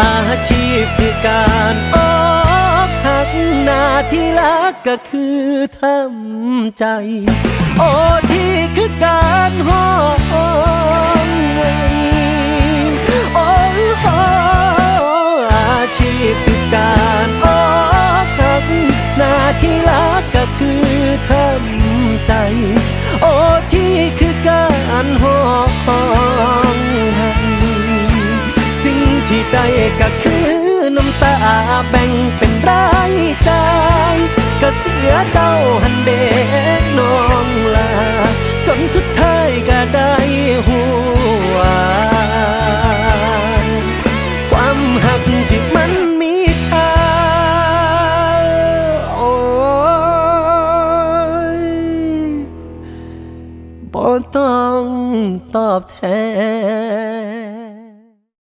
อาชีพคือการอกหักหน้าที่รักก็คือทำใจ โอที่คือการห้องเงินโอ้โออาชีพคือการอกหักหน้าที่รักก็คือ ที่ได้ก็คือน้ำตาแบ่งเป็นรายใจก็เสียเจ้าหันเด็กน้องลา จนสุดท้ายก็ได้หัว ความหักที่มันมีค่าโอ้ยบ่ต้องตอบแทน